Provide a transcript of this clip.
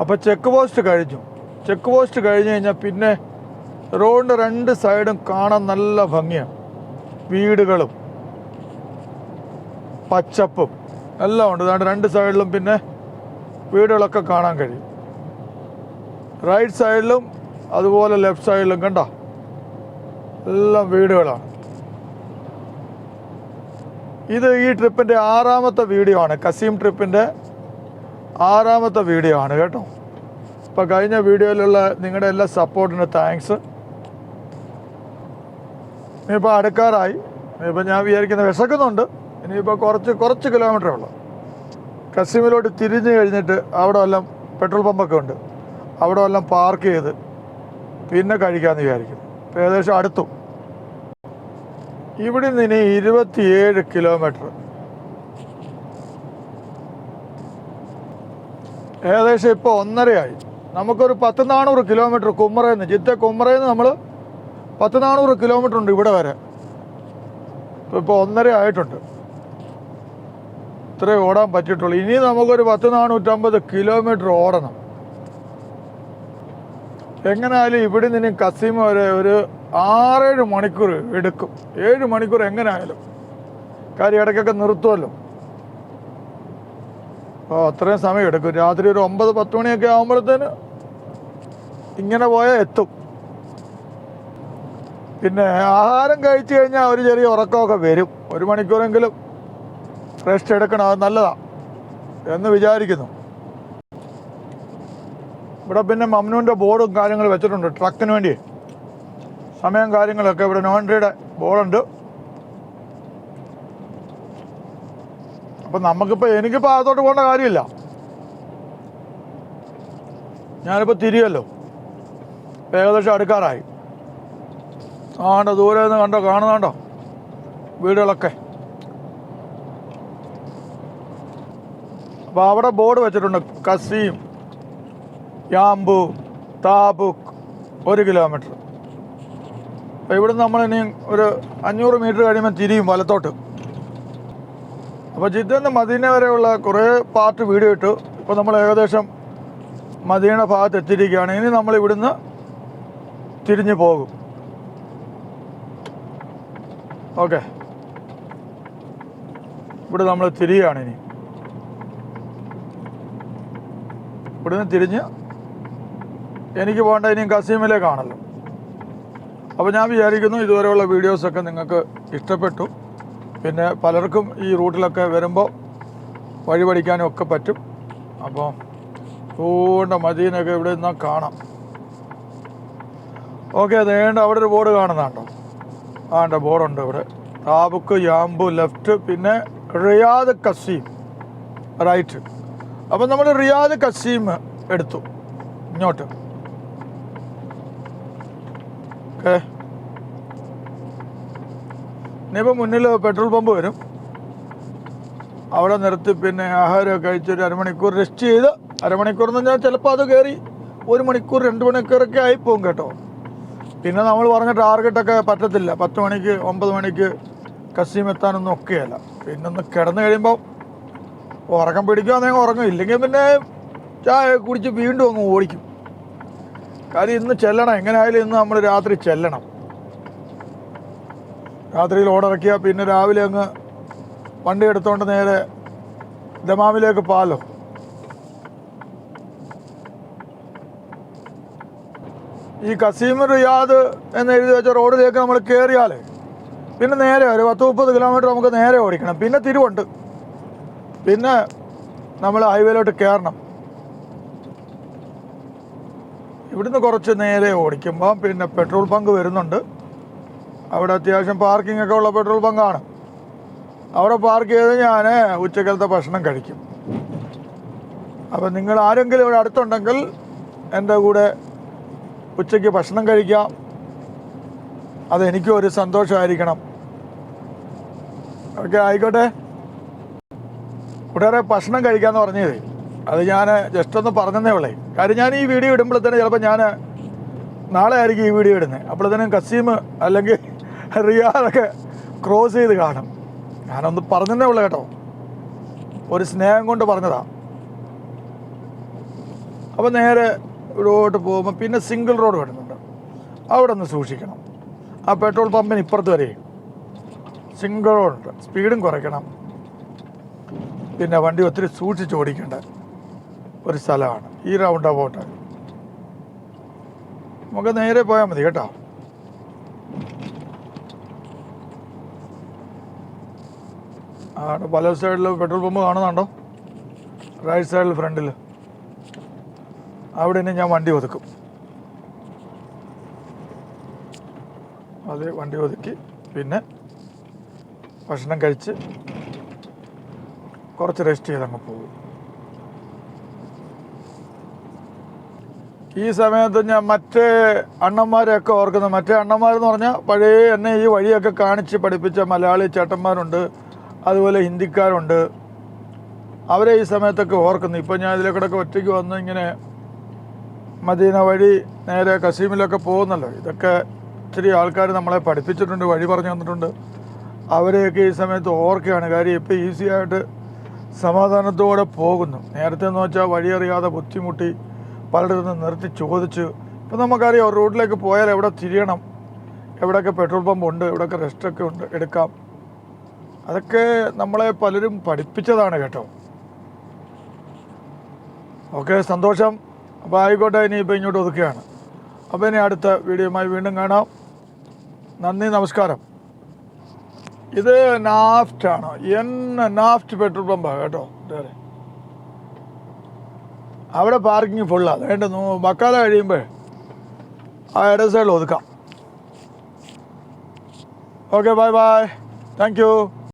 അപ്പോൾ check post കഴിഞ്ഞു. Check post കഴിഞ്ഞു കഴിഞ്ഞാൽ പിന്നെ റോഡിന്റെ രണ്ട് സൈഡും കാണാൻ നല്ല ഭംഗിയാണ്. വീടുകളും പച്ചപ്പും എല്ലാം ഉണ്ട്. അതുകൊണ്ട് രണ്ട് സൈഡിലും പിന്നെ വീടുകളൊക്കെ കാണാൻ കഴിയും. റൈറ്റ് സൈഡിലും അതുപോലെ ലെഫ്റ്റ് സൈഡിലും കണ്ട എല്ലാം വീടുകളാണ്. ഇത് ഈ ട്രിപ്പിന്റെ ആറാമത്തെ വീഡിയോ ആണ്. കസീം ട്രിപ്പിന്റെ ആറാമത്തെ വീഡിയോ ആണ് കേട്ടോ. അപ്പോൾ കഴിഞ്ഞ വീഡിയോയിലുള്ള നിങ്ങളുടെ എല്ലാ സപ്പോർട്ടിന് താങ്ക്സ് ഇനിയിപ്പോൾ അടുക്കാറായി. ഇനിയിപ്പോൾ ഞാൻ വിചാരിക്കുന്ന വിശക്കുന്നുണ്ട്. ഇനിയിപ്പോൾ കുറച്ച് കുറച്ച് കിലോമീറ്ററേ ഉള്ളൂ. കസിമിലോട്ട് തിരിഞ്ഞ് കഴിഞ്ഞിട്ട് അവിടെ വല്ലം പെട്രോൾ പമ്പൊക്കെ ഉണ്ട്. അവിടെ വല്ലം പാർക്ക് ചെയ്ത് പിന്നെ കഴിക്കാമെന്ന് വിചാരിക്കും ഏകദേശം അടുത്തു. ഇവിടെ നിന്ന് ഇനി ഇരുപത്തിയേഴ് കിലോമീറ്റർ ഏകദേശം ഇപ്പോൾ ഒന്നരയായി. നമുക്കൊരു പത്ത് നാനൂറ് കിലോമീറ്റർ കുമ്മറയിൽ നിന്ന് ജിത്തെ കുമ്മറയിൽ നിന്ന് നമ്മൾ പത്ത് നാനൂറ് കിലോമീറ്റർ ഉണ്ട് ഇവിടെ വരെ. ഇപ്പോൾ ഇപ്പോൾ ഒന്നര ആയിട്ടുണ്ട്. ഇത്രേ ഓടാൻ പറ്റിയിട്ടുള്ളൂ. ഇനി നമുക്കൊരു പത്ത് നാനൂറ്റമ്പത് കിലോമീറ്റർ ഓടണം. എങ്ങനെയായാലും ഇവിടെ നിന്ന് കസീമ വരെ ഒരു ആറേഴ് മണിക്കൂർ എടുക്കും. ഏഴ് മണിക്കൂർ എങ്ങനെയായാലും കാര്യം ഇടയ്ക്കൊക്കെ നിർത്തുമല്ലോ അപ്പോൾ അത്രയും സമയം എടുക്കും. രാത്രി ഒരു ഒമ്പത് പത്ത് മണിയൊക്കെ ആകുമ്പോഴത്തേന് ഇങ്ങനെ പോയാൽ എത്തും. പിന്നെ ആഹാരം കഴിച്ചു കഴിഞ്ഞാൽ ഒരു ചെറിയ ഉറക്കമൊക്കെ വരും. ഒരു മണിക്കൂറെങ്കിലും റെസ്റ്റ് എടുക്കണം. അത് നല്ലതാണ് എന്ന് വിചാരിക്കുന്നു. ഇവിടെ പിന്നെ മമ്നൂന്റെ ബോർഡും കാര്യങ്ങളും വെച്ചിട്ടുണ്ട്. ട്രക്കിന് വേണ്ടി സമയം കാര്യങ്ങളൊക്കെ ഇവിടെ നോൺട്രിയുടെ ബോർഡുണ്ട്. അപ്പം നമുക്കിപ്പോൾ എനിക്കിപ്പോൾ അകത്തോട്ട് പോകേണ്ട കാര്യമില്ല. ഞാനിപ്പോൾ തിരിയല്ലോ. ഏകദേശം അടുക്കാറായി. ആണ്ട ദൂരെ നിന്ന് കണ്ടോ? കാണുന്നുണ്ടോ? വീടുകളൊക്കെ. അപ്പോൾ അവിടെ ബോർഡ് വെച്ചിട്ടുണ്ട്. കസീം യാമ്പു താബുക്ക് ഒരു കിലോമീറ്റർ. അപ്പോൾ ഇവിടുന്ന് നമ്മൾ ഇനിയും ഒരു അഞ്ഞൂറ് മീറ്റർ കഴിയുമ്പോൾ തിരിയും വലത്തോട്ട്. അപ്പോൾ ജിദ്ദന്ന് മദീന വരെയുള്ള കുറേ പാർട്ട് വീഡിയോ ഇട്ടു. ഇപ്പോൾ നമ്മൾ ഏകദേശം മദീന ഭാഗത്ത് എത്തിയിരിക്കുകയാണ്. ഇനി നമ്മൾ ഇവിടുന്ന് തിരിഞ്ഞു പോകും. ഓക്കെ ഇവിടെ നമ്മൾ തിരിയുകയാണ് ഇനി. ഇവിടുന്ന് തിരിഞ്ഞ് എനിക്ക് പോകേണ്ട ഇനിയും കസീമിലേക്കാണല്ലോ. അപ്പോൾ ഞാൻ വിചാരിക്കുന്നു ഇതുവരെയുള്ള വീഡിയോസൊക്കെ നിങ്ങൾക്ക് ഇഷ്ടപ്പെട്ടു. പിന്നെ പലർക്കും ഈ റൂട്ടിലൊക്കെ വരുമ്പോൾ വഴി പഠിക്കാനും ഒക്കെ പറ്റും. അപ്പോൾ പൂണ്ട മദീനൊക്കെ ഇവിടെ നിന്നാൽ കാണാം. ഓക്കെ അതേണ്ട അവിടെ ഒരു ബോർഡ് കാണുന്നുണ്ടോ? ആണ്ട ബോർഡുണ്ട് ഇവിടെ. താബുക്ക് യാമ്പു ലെഫ്റ്റ് പിന്നെ റിയാദ് കസീം റൈറ്റ്. അപ്പം നമ്മൾ റിയാദ് കസീം എടുത്തു. ഇങ്ങോട്ട്. ഓക്കെ. ഇനിയിപ്പോൾ മുന്നിൽ പെട്രോൾ പമ്പ് വരും. അവിടെ നിർത്തി പിന്നെ ആഹാരമൊക്കെ കഴിച്ച് ഒരു അരമണിക്കൂർ റെസ്റ്റ് ചെയ്ത് അരമണിക്കൂർ എന്ന് പറഞ്ഞാൽ ചിലപ്പോൾ അത് കയറി ഒരു മണിക്കൂർ രണ്ട് മണിക്കൂറൊക്കെ ആയിപ്പോവും കേട്ടോ. പിന്നെ നമ്മൾ പറഞ്ഞ ടാർഗറ്റൊക്കെ പറ്റത്തില്ല. പത്ത് മണിക്ക് ഒമ്പത് മണിക്ക് കസീം എത്താനൊന്നും ഒക്കെയല്ല. പിന്നെ ഒന്ന് കിടന്നു കഴിയുമ്പോൾ ഉറക്കം പിടിക്കുകയാണെങ്കിൽ ഉറങ്ങും. ഇല്ലെങ്കിൽ പിന്നെ ചായ കുടിച്ച് വീണ്ടും അങ്ങ് ഓടിക്കും. കാര്യം ഇന്ന് ചെല്ലണം. എങ്ങനെയായാലും ഇന്ന് നമ്മൾ രാത്രി ചെല്ലണം. രാത്രിയിൽ ഓടിറക്കിയ പിന്നെ രാവിലെ അങ്ങ് വണ്ടി എടുത്തോണ്ട് നേരെ ദമാമിലേക്ക് പാലോ. ഈ കസീം റിയാദ് എന്ന് എഴുതി വെച്ച റോഡിലേക്ക് നമ്മൾ കയറിയാലേ പിന്നെ നേരെ ഒരു പത്ത് മുപ്പത് കിലോമീറ്റർ നമുക്ക് നേരെ ഓടിക്കണം. പിന്നെ തിരുവുണ്ട്. പിന്നെ നമ്മൾ ഹൈവേയിലോട്ട് കയറണം ഇവിടുന്ന് കുറച്ച് നേരെ ഓടിക്കുമ്പോൾ പിന്നെ പെട്രോൾ പങ്ക് വരുന്നുണ്ട്. അവിടെ അത്യാവശ്യം പാർക്കിംഗ് ഒക്കെ ഉള്ള പെട്രോൾ പങ്കാണ് അവിടെ പാർക്ക് ചെയ്ത് ഞാൻ ഉച്ചക്കലത്തെ ഭക്ഷണം കഴിക്കും. അപ്പം നിങ്ങൾ ആരെങ്കിലും ഇവിടെ അടുത്തുണ്ടെങ്കിൽ എന്റെ കൂടെ ഉച്ചയ്ക്ക് ഭക്ഷണം കഴിക്കാം. അതെനിക്കും ഒരു സന്തോഷമായിരിക്കണം. ഓക്കെ ആയിക്കോട്ടെ. കൂട്ടുകാരെ ഭക്ഷണം കഴിക്കാമെന്ന് പറഞ്ഞത് അത് ഞാൻ ജസ്റ്റ് ഒന്ന് പറഞ്ഞതേ ഉള്ളേ. കാര്യം ഞാൻ ഈ വീഡിയോ ഇടുമ്പോഴത്തേന് ചിലപ്പോൾ ഞാൻ നാളെ ആയിരിക്കും ഈ വീഡിയോ ഇടുന്നത് അപ്പോഴത്തേനും കസീം അല്ലെങ്കിൽ റിയാദൊക്കെ ക്രോസ് ചെയ്ത് കാണും. ഞാനൊന്ന് പറഞ്ഞതേ ഉള്ളൂ കേട്ടോ. ഒരു സ്നേഹം കൊണ്ട് പറഞ്ഞതാ. അപ്പോൾ നേരെ ഇവിടോട്ട് പോകുമ്പോൾ പിന്നെ സിംഗിൾ റോഡ് വരുന്നുണ്ട്. അവിടെ ഒന്ന് സൂക്ഷിക്കണം. ആ പെട്രോൾ പമ്പിന് ഇപ്പുറത്ത് വരെ സിംഗിൾ റോഡുണ്ട് സ്പീഡും കുറയ്ക്കണം. പിന്നെ വണ്ടി ഒത്തിരി സൂക്ഷിച്ച് ഓടിക്കേണ്ട ഒരു സ്ഥലമാണ്. ഈ റൗണ്ട് അബൌട്ട് നമുക്ക് നേരെ പോയാൽ മതി കേട്ടോ. ആണ്. പല സൈഡിൽ പെട്രോൾ പമ്പ് കാണുന്നുണ്ടോ? റൈറ്റ് സൈഡിൽ ഫ്രണ്ടിൽ അവിടെ ഇനി ഞാൻ വണ്ടി ഒതുക്കും. അത് വണ്ടി ഒതുക്കി പിന്നെ ഭക്ഷണം കഴിച്ച് കുറച്ച് റെസ്റ്റ് ചെയ്ത് അങ്ങ് പോകും. ഈ സമയത്ത് ഞാൻ മറ്റേ അണ്ണന്മാരെയൊക്കെ ഓർക്കുന്നത് മറ്റേ അണ്ണന്മാരെന്ന് പറഞ്ഞാൽ പഴയ എന്നെ ഈ വഴിയൊക്കെ കാണിച്ച് പഠിപ്പിച്ച മലയാളി ചേട്ടന്മാരുണ്ട്. അതുപോലെ ഹിന്ദിക്കാരുണ്ട്. അവരെ ഈ സമയത്തൊക്കെ ഓർക്കുന്നു. ഇപ്പം ഞാൻ ഇതിലേക്കൂടെയൊക്കെ ഒറ്റയ്ക്ക് വന്ന് ഇങ്ങനെ മദീന വഴി നേരെ കസീമിലൊക്കെ പോകുന്നല്ലോ. ഇതൊക്കെ ഇച്ചിരി ആൾക്കാർ നമ്മളെ പഠിപ്പിച്ചിട്ടുണ്ട് വഴി പറഞ്ഞു തന്നിട്ടുണ്ട്. അവരെയൊക്കെ ഈ സമയത്ത് ഓർക്കുകയാണ്. കാര്യം ഇപ്പം ഈസി ആയിട്ട് സമാധാനത്തോടെ പോകുന്നു. നേരത്തെ എന്ന് വെച്ചാൽ വഴി അറിയാതെ ബുദ്ധിമുട്ടി പലയിടത്തു നിർത്തി ചോദിച്ചു. ഇപ്പം നമുക്കറിയാം റോഡിലേക്ക് പോയാൽ എവിടെ തിരിയണം? എവിടെയൊക്കെ പെട്രോൾ പമ്പ് ഉണ്ട് എവിടെയൊക്കെ റെസ്റ്റൊക്കെ ഉണ്ട് എടുക്കാം. അതൊക്കെ നമ്മളെ പലരും പഠിപ്പിച്ചതാണ് കേട്ടോ. ഓക്കെ സന്തോഷം. അപ്പോൾ ആയിക്കോട്ടെ ഇനിയിപ്പോൾ ഇങ്ങോട്ട് ഒതുക്കുകയാണ്. അപ്പോൾ ഇനി അടുത്ത വീഡിയോയുമായി വീണ്ടും കാണാം. നന്ദി നമസ്കാരം. ഇത് നാഫ്റ്റ് ആണ്? എൻ നാഫ്റ്റ് പെട്രോൾ പമ്പാണ് കേട്ടോ ഇതേ അവിടെ പാർക്കിംഗ് ഫുള്ളാണ് വേണ്ട മക്കാല കഴിയുമ്പോൾ ആ ഇട സൈഡിൽ ഒതുക്കാം. Okay bye bye. Thank you.